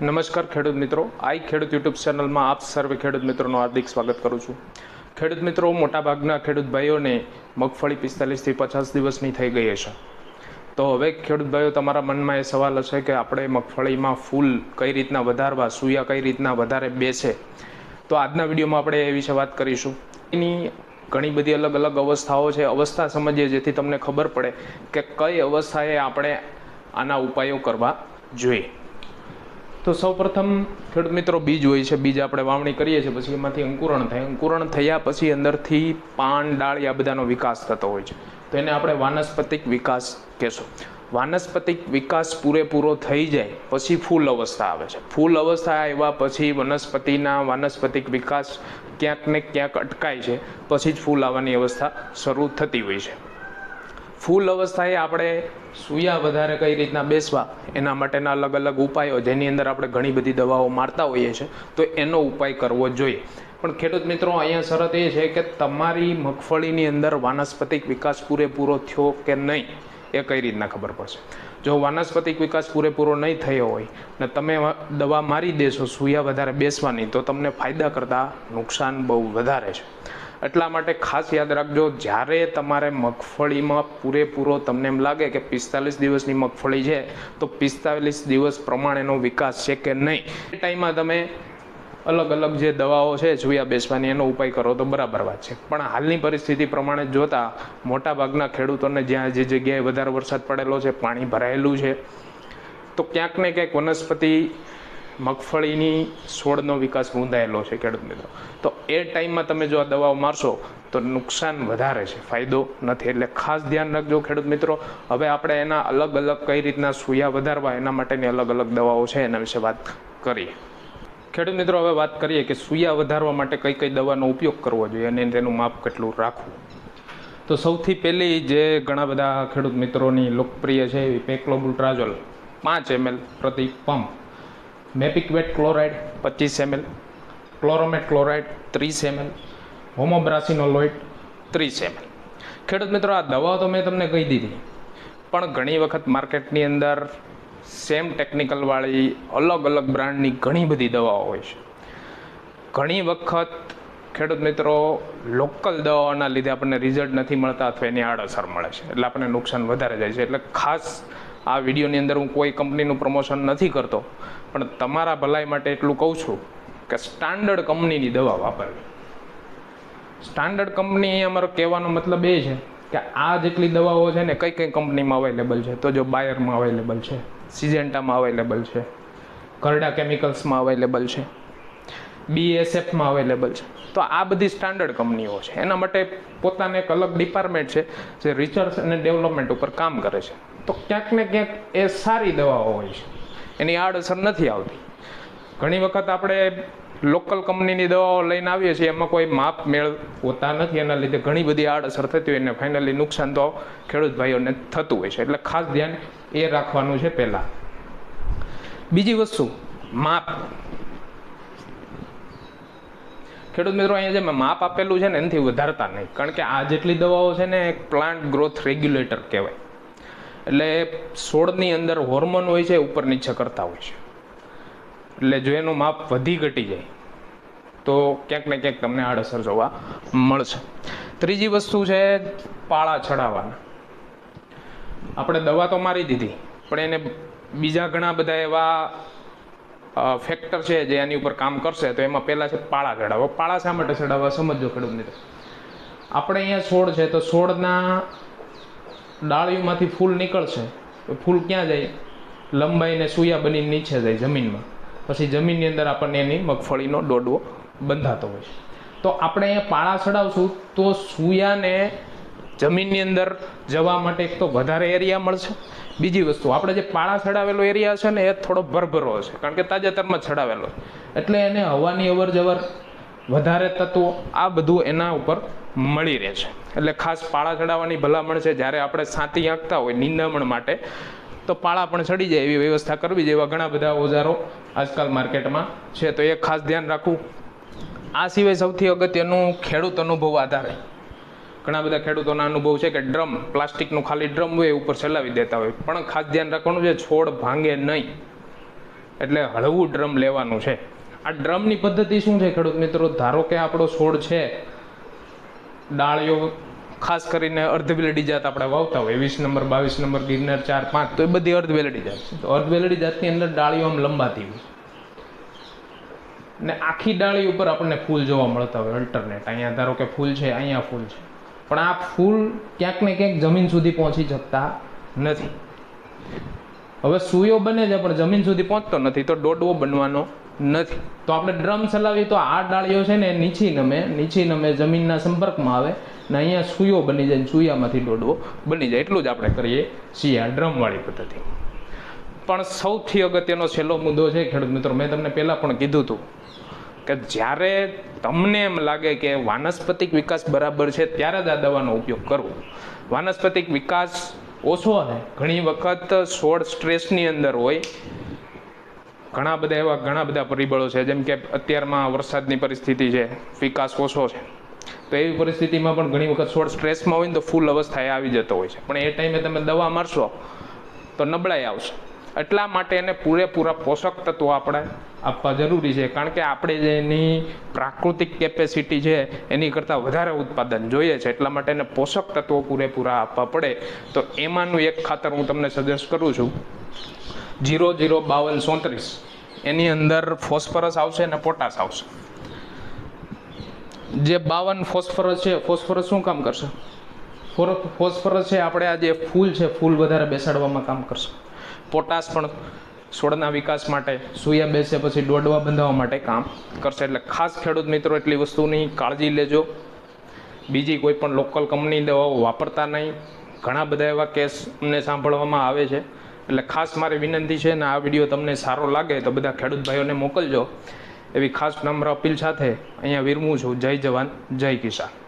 નમસ્કાર ખેડૂત મિત્રો. આઈ ખેડૂત યુટ્યુબ ચેનલમાં આપ સર્વે ખેડૂત મિત્રોનું હાર્દિક સ્વાગત કરું છું. ખેડૂત મિત્રો, મોટાભાગના ખેડૂત ભાઈઓને મગફળી પિસ્તાલીસથી પચાસ દિવસની થઈ ગઈ હશે. તો હવે ખેડૂત ભાઈઓ, તમારા મનમાં એ સવાલ હશે કે આપણે મગફળીમાં ફૂલ કઈ રીતના વધારવા, સૂયા કઈ રીતના વધારે બેસે? તો આજના વિડીયોમાં આપણે એ વિશે વાત કરીશું. એની ઘણી બધી અલગ અલગ અવસ્થાઓ છે. અવસ્થા સમજીએ જેથી તમને ખબર પડે કે કઈ અવસ્થાએ આપણે આના ઉપાયો કરવા જોઈએ. તો સૌપ્રથમ ખેડૂત મિત્રો બીજ હોય છે, બીજ આપણે વાવણી કરીએ છીએ, પછી એમાંથી અંકુરણ થાય. અંકુરણ થયા પછી અંદરથી પાન, ડાળી આ બધાનો વિકાસ થતો હોય છે. તો એને આપણે વાનસ્પતિક વિકાસ કહેશું. વાનસ્પતિક વિકાસ પૂરેપૂરો થઈ જાય, પછી ફૂલ અવસ્થા આવે છે. ફૂલ અવસ્થા આવ્યા પછી વનસ્પતિના વાનસ્પતિક વિકાસ ક્યાંક ને ક્યાંક અટકાય છે, પછી જ ફૂલ આવવાની અવસ્થા શરૂ થતી હોય છે. ફૂલ અવસ્થાએ આપણે સૂયા વધારે કઈ રીતના બેસવા, એના માટેના અલગ અલગ ઉપાયો, જેની અંદર આપણે ઘણી બધી દવાઓ મારતા હોઈએ છીએ, તો એનો ઉપાય કરવો જોઈએ. પણ ખેડૂત મિત્રો, અહીંયા શરત એ છે કે તમારી મગફળીની અંદર વાનસ્પતિક વિકાસ પૂરેપૂરો થયો કે નહીં, એ કઈ રીતના ખબર પડશે. જો વાનસ્પતિક વિકાસ પૂરેપૂરો નહીં થયો હોય, ને તમે દવા મારી દેશો, સૂયા વધારે બેસવાની, તો તમને ફાયદા કરતાં નુકસાન બહુ વધારે છે. એટલા માટે ખાસ યાદ રાખજો, જ્યારે તમારે મગફળીમાં પૂરેપૂરો તમને એમ લાગે કે પિસ્તાલીસ દિવસની મગફળી છે, તો પિસ્તાલીસ દિવસ પ્રમાણેનો વિકાસ છે કે નહીં? એ ટાઈમમાં તમે અલગ અલગ જે દવાઓ છે સૂયા બેસવાની, એનો ઉપાય કરો તો બરાબર વાત છે. પણ હાલની પરિસ્થિતિ પ્રમાણે જોતા, મોટાભાગના ખેડૂતોને જ્યાં જે જગ્યાએ વધારે વરસાદ પડેલો છે, પાણી ભરાયેલું છે, તો ક્યાંક ને ક્યાંક વનસ્પતિ મગફળીની છોડનો વિકાસ મૂંધાયેલો છે, ખેડૂત મિત્રો. તો એ ટાઈમમાં તમે જો આ દવાઓ મારશો, તો નુકસાન વધારે છે, ફાયદો નથી. એટલે ખાસ ધ્યાન રાખજો, ખેડૂત મિત્રો. હવે આપણે એના અલગ અલગ કઈ રીતના સૂયા વધારવા, એના માટેની અલગ અલગ દવાઓ છે, એના વિશે વાત કરીએ. ખેડૂત મિત્રો, હવે વાત કરીએ કે સૂયા વધારવા માટે કઈ કઈ દવાનો ઉપયોગ કરવો જોઈએ અને તેનું માપ કેટલું રાખવું. તો સૌથી પહેલી જે ઘણા બધા ખેડૂત મિત્રોની લોકપ્રિય છે, એવી પેક્લોબુલ્ટ્રાઝોલ પાંચ એમએલ પ્રતિ પંપ. મેપિકવેટ ક્લોરાઇડ પચીસ એમએલ ક્લોરોમેટ ક્લોરાઇડ ત્રીસ એમએલ હોમોબ્રાસિનોલોઇડ ત્રીસ એમએલ ખેડૂત મિત્રો, આ દવાઓ તો મેં તમને કહી દીધી. પણ ઘણી વખત માર્કેટની અંદર સેમ ટેકનિકલવાળી અલગ અલગ બ્રાન્ડની ઘણી બધી દવાઓ હોય છે. ઘણી વખત ખેડૂત મિત્રો, લોકલ દવાઓના લીધે આપણને રિઝલ્ટ નથી મળતા અથવા એની આડઅસર મળે છે. એટલે આપણને નુકસાન વધારે જાય છે. એટલે ખાસ આ વિડીયોની અંદર હું કોઈ કંપનીનું પ્રમોશન નથી કરતો. પણ તમારા ભલાઈ માટે એટલું કહું છું કે સ્ટાન્ડર્ડ કંપનીની દવા વાપરવી. સ્ટાન્ડર્ડ કંપની અમારો કહેવાનો મતલબ એ છે કે આ જેટલી દવાઓ છે ને કઈ કઈ કંપનીમાં અવેલેબલ છે? તો જો બાયરમાં અવેલેબલ છે સિજેન્ટામાં અવેલેબલ છે ઘરડા કેમિકલ્સમાં અવેલેબલ છે બીએસએફમાં અવેલેબલ છે. તો આ બધી સ્ટાન્ડર્ડ કંપનીઓ છે. એના માટે પોતાને એક અલગ ડિપાર્ટમેન્ટ છે જે રિસર્ચ અને ડેવલપમેન્ટ ઉપર કામ કરે છે. તો ક્યાંક ને ક્યાંક એ સારી દવાઓ હોય છે. એની આડઅસર નથી આવતી. ઘણી વખત આપણે લોકલ કંપનીની દવાઓ લઈને આવીએ છીએ, એમાં કોઈ માપ મેળ હોતા નથી. એના લીધે ઘણી બધી આડઅસર થતી હોય અને ફાઇનલી નુકસાન તો ખેડૂત ભાઈઓને થતું હોય છે. એટલે ખાસ ધ્યાન એ રાખવાનું છે પહેલાં. બીજી વસ્તુ, માપ. ખેડૂત મિત્રો, અહીંયા જે મેં માપ આપેલું છે ને, એનાથી વધારતા નહીં. કારણ કે આ જેટલી દવાઓ છે ને, એક પ્લાન્ટ ગ્રોથ રેગ્યુલેટર કહેવાય. એટલે છોડની અંદર હોર્મોન હોય છે, ઉપર નીચે કરતા હોય છે. એટલે જો એનું માપ વધી ઘટી જાય, તો ક્યાંક ને ક્યાંક તમને આડઅસર જોવા મળશે. ત્રીજી વસ્તુ છે પાળા ચડાવવાના. આપણે દવા તો મારી દીધી, પણ એને બીજા ઘણા બધા એવા ફેક્ટર છે જે એની ઉપર કામ કરશે, તો એમાં પહેલાં છે પાળા ચડાવવા. પાળા શા માટે ચડાવવા સમજો ખેડૂત મિત્રો આપણે અહીંયા છોડ છે, તો છોડના ડાળીઓમાંથી ફૂલ નીકળશે ફૂલ ક્યાં જાય? લંબાઈને સૂયા બનીને નીચે જાય જમીનમાં. પછી જમીનની અંદર આપણને એની મગફળીનો દોડવો બંધાતો હોય છે. તો આપણે અહીંયા પાળા ચડાવશું, તો સૂયાને જમીનની અંદર જવા માટે એક તો વધારે એરિયા મળશે. બીજી વસ્તુ, આપણે જે પાળા ચડાવેલો એરિયા છે ને, એ થોડો ભરભરો છે, કારણ કે તાજેતરમાં ચડાવેલો એટલે એને હવાની અવર જવર વધારે તત્વો આ બધું એના ઉપર મળી રહે છે. એટલે ખાસ પાળા ચડાવવાની ભલામણ છે, જ્યારે આપણે સાતી આંકતા હોય નિંદામણ માટે, તો પાળા પણ ચડી જાય એવી વ્યવસ્થા કરવી જેવા ઘણા બધા ઓજારો આજકાલ માર્કેટમાં છે. તો એ ખાસ ધ્યાન રાખવું. આ સિવાય સૌથી અગત્યનું ખેડૂત અનુભવ આધારે. ઘણા બધા ખેડૂતોના અનુભવ છે કે ડ્રમ, પ્લાસ્ટિકનું ખાલી ડ્રમ હોય એ ઉપર ચલાવી દેતા હોય. પણ ખાસ ધ્યાન રાખવાનું છે, છોડ ભાંગે નહીં. એટલે હળવું ડ્રમ લેવાનું છે. આ ડ્રમની પદ્ધતિ શું છે ખેડૂત મિત્રો? ધારો કે આપણો છોડ છે ડાળીઓ, ખાસ કરીને અર્ધવેલડી જાત આપણે વાવતા હોય, વીસ નંબર, બાવીસ નંબર, ગિરનાર ચાર, પાંચ, તો એ બધી અર્ધવેલડી જાત છે. તો અર્ધવેલડી જાતની અંદર ડાળીઓ આમ લંબાતી હોય. ને આખી ડાળી ઉપર આપણને ફૂલ જોવા મળતા હોય અલ્ટરનેટ અહીંયા ધારો કે ફૂલ છે, અહીંયા ફૂલ છે. પણ આ ફૂલ ક્યાંક ને ક્યાંક જમીન સુધી પહોંચી શકતા નથી. હવે સૂયો બને છે પણ જમીન સુધી પહોંચતો નથી, તો ડોડવો બનવાનો નથી. તો આપણે ડ્રમ ચલાવીએ તો આ ડાળીઓ છે ને નીચી નમે નીચી નમે જમીનના સંપર્કમાં આવે ને અહીંયા સુયો બની જાય સુયામાંથી દોડવો બની જાય. એટલું જ આપણે કરીએ છીએ આ ડ્રમવાળી પદ્ધતિ. પણ સૌથી અગત્યનો છેલ્લો મુદ્દો છે, ખેડૂત મિત્રો, મેં તમને પહેલાં પણ કીધું હતું કે જ્યારે તમને એમ લાગે કે વાનસ્પતિક વિકાસ બરાબર છે, ત્યારે જ આ દવાનો ઉપયોગ કરવો. વાનસ્પતિક વિકાસ ઓછો ને ઘણી વખત સોળ સ્ટ્રેસની અંદર હોય ઘણા બધા એવા ઘણા બધા પરિબળો છે, જેમ કે અત્યારમાં વરસાદની પરિસ્થિતિ છે, વિકાસ ઓછો છે. તો એવી પરિસ્થિતિમાં પણ ઘણી વખત છોડ સ્ટ્રેસમાં હોય ને તો ફૂલ અવસ્થાએ આવી જતો હોય છે. પણ એ ટાઈમે તમે દવા મારશો, તો નબળાઈ આવશે. એટલા માટે એને પૂરેપૂરા પોષક તત્વો આપણે આપવા જરૂરી છે, કારણ કે આપણે જે એની પ્રાકૃતિક કેપેસિટી છે, એની કરતાં વધારે ઉત્પાદન જોઈએ છે. એટલા માટે એને પોષક તત્વો પૂરેપૂરા આપવા પડે. તો એમાંનું એક ખાતર હું તમને સજેસ્ટ કરું છું. જીરો જીરો બાવન સોત્રીસ એની અંદર ફોસ્ફરસ આવશે અને પોટાશ આવશે. જે બાવન ફોસ્ફરસ છે, ફોસ્ફરસ શું કામ કરશે? ફોસ્ફરસ છે, આપણે આ જે ફૂલ છે, ફૂલ વધારે બેસાડવામાં કામ કરશે. પોટાશ પણ છોડના વિકાસ માટે, સૂયા બેસે પછી દોડવા બંધાવવા માટે કામ કરશે. એટલે ખાસ ખેડૂત મિત્રો, એટલી વસ્તુની કાળજી લેજો. બીજી કોઈ પણ લોકલ કંપની દવાઓ વાપરતા નહીં. ઘણા બધા એવા કેસ અમને સાંભળવામાં આવે છે. એટલે ખાસ મારી વિનંતી છે ને આ વીડિયો તમને સારો લાગે તો બધા ખેડૂત ભાઈઓને મોકલજો. એવી ખાસ નમ્ર અપીલ સાથે અહીંયા વિરમું છું. જય જવાન, જય કિસાન.